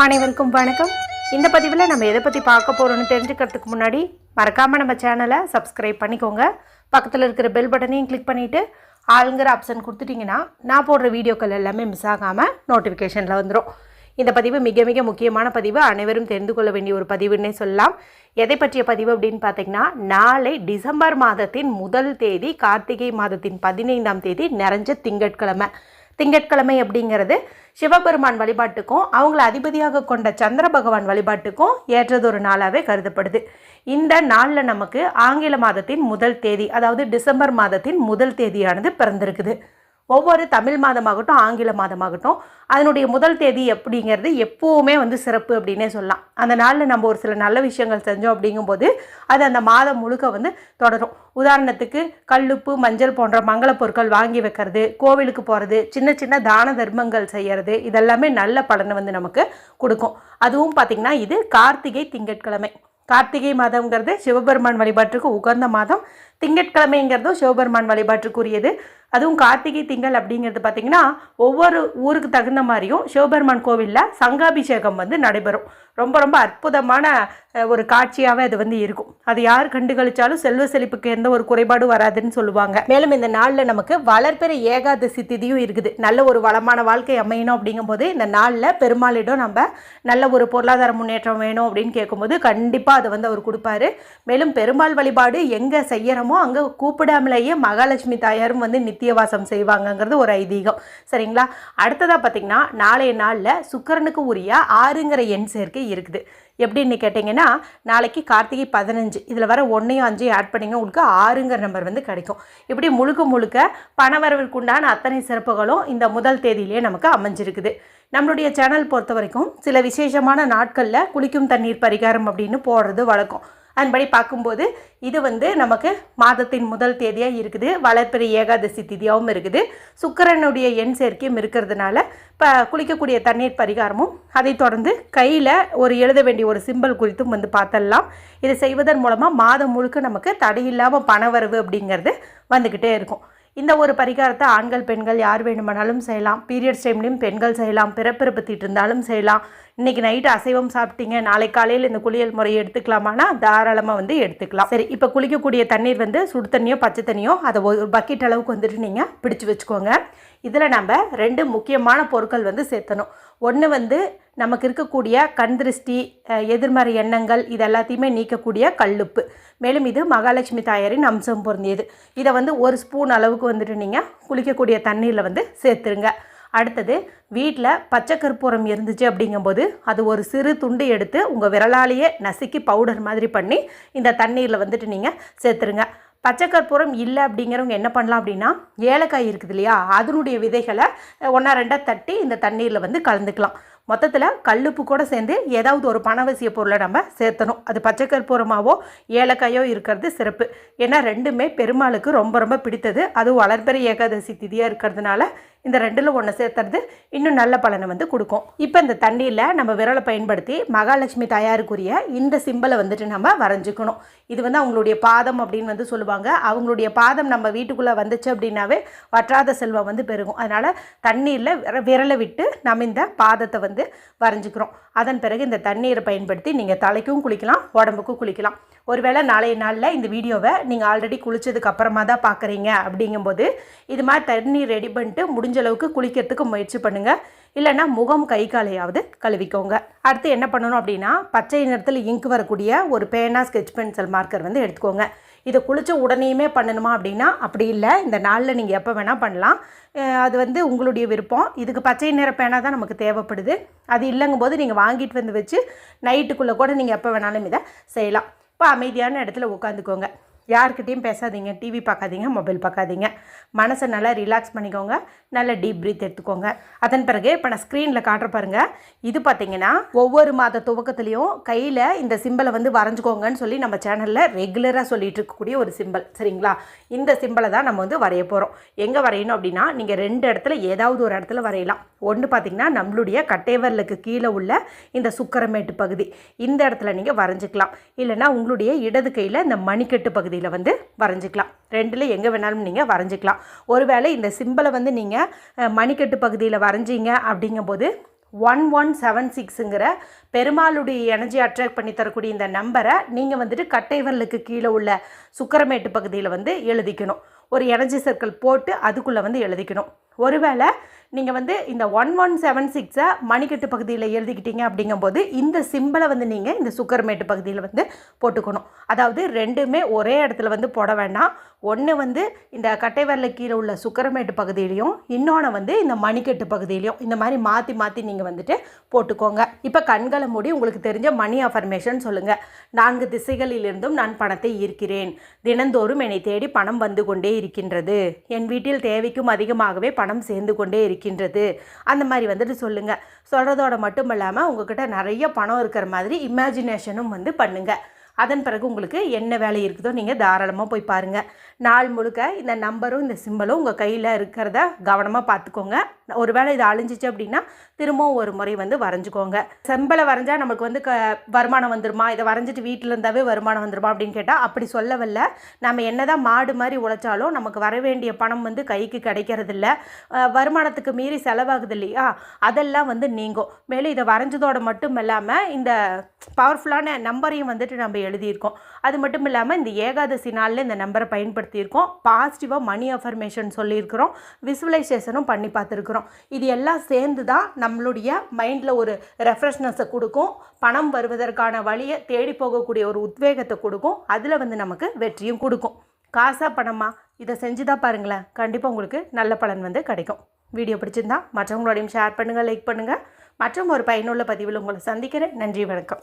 அனைவருக்கும் வணக்கம். இந்த பதிவில் நம்ம எதை பற்றி பார்க்க போகிறோம்னு தெரிஞ்சுக்கிறதுக்கு முன்னாடி மறக்காமல் நம்ம சேனலை சப்ஸ்கிரைப் பண்ணிக்கோங்க. பக்கத்தில் இருக்கிற பெல் பட்டனையும் கிளிக் பண்ணிவிட்டு ஆளுங்கிற ஆப்ஷன் கொடுத்துட்டிங்கன்னா நான் போடுற வீடியோக்கள் எல்லாமே மிஸ் ஆகாமல் நோட்டிஃபிகேஷனில் வந்துடும் இந்த பதிவு மிக மிக முக்கியமான பதிவு. அனைவரும் தெரிந்து கொள்ள வேண்டிய ஒரு பதிவுன்னே சொல்லலாம். எதை பற்றிய பதிவு அப்படின்னு பார்த்தீங்கன்னா நாளை டிசம்பர் மாதத்தின் முதல் தேதி கார்த்திகை மாதத்தின் பதினைந்தாம் தேதி நிறைஞ்ச திங்கட்கிழமை. திங்கட்கிழமை அப்படிங்கிறது சிவபெருமான் வழிபாட்டுக்கும் அவங்கள அதிபதியாக கொண்ட சந்திர பகவான் வழிபாட்டுக்கும் ஏற்றதொரு நாளாகவே கருதப்படுது. இந்த நாளில் நமக்கு ஆங்கில மாதத்தின் முதல் தேதி அதாவது டிசம்பர் மாதத்தின் முதல் தேதியானது பிறந்திருக்குது. ஒவ்வொரு தமிழ் மாதமாகட்டும் ஆங்கில மாதமாகட்டும் அதனுடைய முதல் தேதி அப்படிங்கிறது எப்போவுமே வந்து சிறப்பு அப்படின்னே சொல்லலாம். அந்த நாளில் நம்ம ஒரு சில நல்ல விஷயங்கள் செஞ்சோம் அப்படிங்கும்போது அது அந்த மாதம் முழுக்க வந்து தொடரும். உதாரணத்துக்கு கல்லுப்பு மஞ்சள் போன்ற மங்கள பொருட்கள் வாங்கி வைக்கிறது கோவிலுக்கு போகிறது சின்ன சின்ன தான தர்மங்கள் செய்யறது இதெல்லாமே நல்ல பலனை வந்து நமக்கு கொடுக்கும். அதுவும் பார்த்திங்கன்னா இது கார்த்திகை திங்கட்கிழமை. கார்த்திகை மாதம்ங்கிறது சிவபெருமான் வழிபாட்டுக்கு உகந்த மாதம். திங்கட்கிழமைங்கிறதும் சிவபெருமான் வழிபாட்டுக்குரியது. அதுவும் கார்த்திகை திங்கள் அப்படிங்கிறது பார்த்திங்கன்னா ஒவ்வொரு ஊருக்கு தகுந்த மாதிரியும் சிவபெருமான் கோவிலில் சங்காபிஷேகம் வந்து நடைபெறும். ரொம்ப ரொம்ப அற்புதமான ஒரு காட்சியாகவே அது வந்து இருக்கும். அது யார் கண்டு கழிச்சாலும் செல்வ செழிப்புக்கு எந்த ஒரு குறைபாடும் வராதுன்னு சொல்லுவாங்க. மேலும் இந்த நாளில் நமக்கு வளர்பெற ஏகாதசி திதியும் இருக்குது. நல்ல ஒரு வளமான வாழ்க்கை அமையணும் அப்படிங்கும்போது இந்த நாளில் பெருமாளிடம் நம்ம நல்ல ஒரு பொருளாதார முன்னேற்றம் வேணும் அப்படின்னு கேட்கும்போது கண்டிப்பாக அதை வந்து அவர் கொடுப்பாரு. மேலும் பெருமாள் வழிபாடு எங்கே செய்யறோமோ அங்கே கூப்பிடாமலேயே மகாலட்சுமி தாயாரும் வந்து நித்தியவாசம் செய்வாங்கங்கிறது ஒரு ஐதீகம். சரிங்களா? அடுத்ததாக பார்த்தீங்கன்னா நாளைய நாளில் சுக்கரனுக்கு உரிய ஆறுங்கிற எண் சேர்க்கை இருக்குது. எப்படின்னு கேட்டிங்கன்னா நாளைக்கு கார்த்திகை பதினஞ்சு இதில் வர ஒன்றையும் அஞ்சையும் ஆட் பண்ணிங்க உங்களுக்கு ஆறுங்கிற நம்பர் வந்து கிடைக்கும். இப்படி முழுக்க முழுக்க பணவரவிற்குண்டான அத்தனை சிறப்புகளும் இந்த முதல் தேதியிலேயே நமக்கு அமைஞ்சிருக்குது. நம்மளுடைய சேனல் பொறுத்த வரைக்கும் சில விசேஷமான நாட்களில் குளிக்கும் தண்ணீர் பரிகாரம் அப்படின்னு போடுறது வழக்கம். அதன்படி பார்க்கும்போது இது வந்து நமக்கு மாதத்தின் முதல் தேதியாக இருக்குது. வளர்ப்பிறை ஏகாதசி திதியாகவும் இருக்குது. சுக்கரனுடைய எண் சேர்க்கையும் இருக்கிறதுனால இப்போ குளிக்கக்கூடிய தண்ணீர் பரிகாரமும் அதை தொடர்ந்து கையில் ஒரு எழுத வேண்டிய ஒரு சிம்பல் குறித்தும் வந்து பார்த்தரலாம். இதை செய்வதன் மூலமாக மாதம் முழுக்க நமக்கு தடையில்லாமல் பணவரவு அப்படிங்கிறது வந்துக்கிட்டே இருக்கும். இந்த ஒரு பரிகாரத்தை ஆண்கள் பெண்கள் யார் வேணுமானாலும் செய்யலாம். பீரியட்ஸ் டைம்லேயும் பெண்கள் செய்யலாம். பிறப்பிறப்பு தீட்டு இருந்தாலும் செய்யலாம். இன்னைக்கு நைட்டு அசைவம் சாப்பிட்டீங்க. நாளை காலையில் இந்த குளியல் முறையை எடுத்துக்கலாமானா தாராளமாக வந்து எடுத்துக்கலாம். சரி இப்போ குளிக்கக்கூடிய தண்ணீர் வந்து சுடு தண்ணியோ பச்சை தண்ணியோ அதை ஒரு பக்கெட் அளவுக்கு வந்துட்டு நீங்கள் பிடிச்சு வச்சுக்கோங்க. இதில் நம்ம ரெண்டு முக்கியமான பொருட்கள் வந்து சேர்த்தணும். ஒன்று வந்து நமக்கு இருக்கக்கூடிய கண் திருஷ்டி எதிர்மறை எண்ணங்கள் இது எல்லாத்தையுமே நீக்கக்கூடிய கல்லுப்பு. மேலும் இது மகாலட்சுமி தாயாரின் அம்சம் பொருந்தியது. இதை வந்து ஒரு ஸ்பூன் அளவுக்கு வந்துட்டு நீங்கள் குளிக்கக்கூடிய தண்ணீரில் வந்து சேர்த்துருங்க. அடுத்தது வீட்டில் பச்சை கற்பூரம் இருந்துச்சு அப்படிங்கும்போது அது ஒரு சிறு துண்டு எடுத்து உங்கள் விரலாலேயே நசுக்கி பவுடர் மாதிரி பண்ணி இந்த தண்ணீரில் வந்துட்டு நீங்கள் சேர்த்துருங்க. பச்சை கற்பூரம் இல்லை அப்படிங்கிறவங்க என்ன பண்ணலாம் அப்படின்னா ஏலக்காய் இருக்குது இல்லையா அதனுடைய விதைகளை ஒன்றா ரெண்டாக தட்டி இந்த தண்ணீரில் வந்து கலந்துக்கலாம். மொத்தத்தில் கல்லுப்பு கூட சேர்ந்து ஏதாவது ஒரு பணவசிய பொருளை நம்ம சேர்த்தணும். அது பச்சை கற்பூரமாவோ ஏலக்காயோ இருக்கிறது சிறப்பு. ஏன்னா ரெண்டுமே பெருமாளுக்கு ரொம்ப ரொம்ப பிடித்தது. அதுவும் வளர்பிறை ஏகாதசி திதியாக இருக்கிறதுனால இந்த ரெண்டில் ஒன்று சேர்த்துறது இன்னும் நல்ல பலனை வந்து கொடுக்கும். இப்போ இந்த தண்ணியில் நம்ம விரலை பயன்படுத்தி மகாலட்சுமி தயாருக்குரிய இந்த சிம்பலை வந்துட்டு நம்ம வரைஞ்சிக்கணும். இது வந்து அவங்களுடைய பாதம் அப்படின்னு வந்து சொல்லுவாங்க. அவங்களுடைய பாதம் நம்ம வீட்டுக்குள்ளே வந்துச்சு அப்படின்னாவே வற்றாத செல்வம் வந்து பெருகும். அதனால் தண்ணீரில் விர- விரலை விட்டு நம்ம இந்த பாதத்தை வந்து வரைஞ்சிக்கிறோம். அதன் பிறகு இந்த தண்ணீரை பயன்படுத்தி நீங்கள் தலைக்கும் குளிக்கலாம் உடம்புக்கும் குளிக்கலாம். ஒருவேளை நாளைய நாளில் இந்த வீடியோவை நீங்கள் ஆல்ரெடி குளித்ததுக்கு அப்புறமா தான் பார்க்குறீங்க அப்படிங்கும்போது இது மாதிரி தண்ணீர் ரெடி பண்ணிட்டு முடிஞ்ச அளவுக்கு குளிக்கிறதுக்கு முயற்சி பண்ணுங்கள் இல்லைன்னா முகம் கை காலையாவது கழுவிக்கோங்க. அடுத்து என்ன பண்ணணும் அப்படின்னா பச்சை நிறத்தில் இங்கு வரக்கூடிய ஒரு பேனா ஸ்கெட்ச் பென்சில் மார்க்கர் வந்து எடுத்துக்கோங்க. இதை குளித்த உடனேயுமே பண்ணணுமா அப்படின்னா அப்படி இல்லை. இந்த நாளில் நீங்கள் எப்போ வேணால் பண்ணலாம். அது வந்து உங்களுடைய விருப்பம். இதுக்கு பச்சை நிற பேனா தான் நமக்கு தேவைப்படுது. அது இல்லைங்கும் போது நீங்கள் வாங்கிட்டு வந்து வச்சு நைட்டுக்குள்ளே கூட நீங்கள் எப்போ வேணாலும் இதை செய்யலாம். இப்போ அமைதியான இடத்துல உட்காந்துக்கோங்க யாருக்கிட்டேயும் பேசாதீங்க டிவி பார்க்காதீங்க மொபைல் பார்க்காதீங்க. மனசை நல்லா ரிலாக்ஸ் பண்ணிக்கோங்க நல்ல டீப் ப்ரீத் எடுத்துக்கோங்க. அதன் பிறகு இப்போ நான் ஸ்க்ரீனில் காட்டுற பாருங்கள் இது பார்த்தீங்கன்னா ஒவ்வொரு மாத துவக்கத்துலேயும் கையில் இந்த சிம்பலை வந்து வரைஞ்சிக்கோங்கன்னு சொல்லி நம்ம சேனலில் ரெகுலராக சொல்லிட்டு இருக்கக்கூடிய ஒரு சிம்பல் சரிங்களா? இந்த சிம்பலை தான் நம்ம வந்து வரைய போகிறோம் எங்கே வரையணும் அப்படின்னா நீங்கள் ரெண்டு இடத்துல ஏதாவது ஒரு இடத்துல வரையலாம். ஒன்று பார்த்தீங்கன்னா நம்மளுடைய கட்டைவரலுக்கு கீழே உள்ள இந்த சுக்கரமேட்டு பகுதி. இந்த இடத்துல நீங்கள் வரைஞ்சிக்கலாம். இல்லைன்னா உங்களுடைய இடது கையில் இந்த மணிக்கட்டு பகுதியில் வந்து வரைஞ்சிக்கலாம். ரெண்டில் எங்கே வேணாலும் நீங்கள் வரைஞ்சிக்கலாம். ஒருவேளை இந்த சிம்பலை வந்து நீங்கள் மணிக்கட்டு பகுதியில் வரைஞ்சிங்க அப்படிங்கும்போது ஒன் ஒன் செவன் சிக்ஸுங்கிற பெருமாளுடைய எனர்ஜி அட்ராக்ட் பண்ணி தரக்கூடிய இந்த நம்பரை நீங்கள் வந்துட்டு கட்டைவரலுக்கு கீழே உள்ள சுக்கரமேட்டு பகுதியில் வந்து எழுதிக்கணும். ஒரு எனர்ஜி சர்க்கிள் போட்டு அதுக்குள்ளே வந்து எழுதிக்கணும். ஒருவேளை நீங்கள் வந்து இந்த ஒன் ஒன் செவன் சிக்ஸை மணிக்கட்டு பகுதியில் எழுதிக்கிட்டீங்க அப்படிங்கும்போது இந்த சிம்பிளை வந்து நீங்கள் இந்த சுக்கரமேட்டு பகுதியில் வந்து போட்டுக்கணும். அதாவது ரெண்டுமே ஒரே இடத்துல வந்து போட வேண்டாம். ஒன்று வந்து இந்த கட்டை கீழே உள்ள சுக்கரமேட்டு பகுதியிலையும் இன்னொன்று வந்து இந்த மணிக்கட்டு பகுதியிலையும் இந்த மாதிரி மாற்றி மாற்றி நீங்கள் வந்துட்டு போட்டுக்கோங்க. இப்போ கண்களை மூடி உங்களுக்கு தெரிஞ்ச மணி அஃபர்மேஷன் சொல்லுங்கள் நான்கு திசைகளிலிருந்தும் நான் பணத்தை ஈர்க்கிறேன். தினந்தோறும் என்னை தேடி பணம் வந்து கொண்டே இருக்கின்றது. என் வீட்டில் தேவைக்கும் அதிகமாகவே பணம் சேர்ந்து கொண்டே இருக்கின்றது. அந்த மாதிரி வந்துட்டு சொல்லுங்கள் சொல்கிறதோட மட்டும் இல்லாமல் உங்ககிட்ட நிறைய பணம் இருக்கிற மாதிரி இமேஜினேஷனும் வந்து பண்ணுங்கள் அதன் பிறகு உங்களுக்கு என்ன வேலை இருக்குதோ நீங்கள் தாராளமாக போய் பாருங்கள் நாள் முழுக்க இந்த நம்பரும் இந்த சிம்பலும் உங்கள் கையில் இருக்கிறத கவனமாக பார்த்துக்கோங்க ஒருவேளை இது அழிஞ்சிச்சு அப்படின்னா திரும்பவும் ஒரு முறை வந்து வரைஞ்சிக்கோங்க. செம்பலை வரைஞ்சால் நமக்கு வந்து க வருமானம் வந்துருமா? இதை வரைஞ்சிட்டு வீட்டில் இருந்தாவே வருமானம் வந்துருமா அப்படின்னு கேட்டால் அப்படி சொல்லவில்ல. நம்ம என்னதான் மாடு மாதிரி உழைச்சாலும் நமக்கு வர வேண்டிய பணம் வந்து கைக்கு கிடைக்கிறதில்ல. வருமானத்துக்கு மீறி செலவாகுது இல்லையா? அதெல்லாம் வந்து நீங்கும். மேலும் இதை வரைஞ்சதோட மட்டும் இல்லாமல் இந்த பவர்ஃபுல்லான நம்பரையும் வந்துட்டு நம்ம எழுதியிருக்கோம். அது மட்டும் இல்லாமல் இந்த ஏகாதசி நாளில் இந்த நம்பரை பயன்படுத்தியிருக்கோம். பாசிட்டிவாக மணி அஃபர்மேஷன் சொல்லியிருக்கிறோம். விசுவலைசேஷனும் பண்ணி பார்த்துருக்குறோம். இது எல்லாம் சேர்ந்து தான் நம்மளுடைய மைண்டில் ஒரு ரெஃப்ரெஷ்னஸை கொடுக்கும். பணம் வருவதற்கான வழியை தேடி போகக்கூடிய ஒரு உத்வேகத்தை கொடுக்கும். அதில் வந்து நமக்கு வெற்றியும் கொடுக்கும். காசா பணமா? இதை செஞ்சு தான் பாருங்களேன். கண்டிப்பாக உங்களுக்கு நல்ல பலன் வந்து கிடைக்கும். வீடியோ பிடிச்சிருந்தா மற்றவங்களோடையும் ஷேர் பண்ணுங்கள் லைக் பண்ணுங்கள் மற்றும் ஒரு பயனுள்ள பதிவில் உங்களை சந்திக்கிறேன். நன்றி வணக்கம்.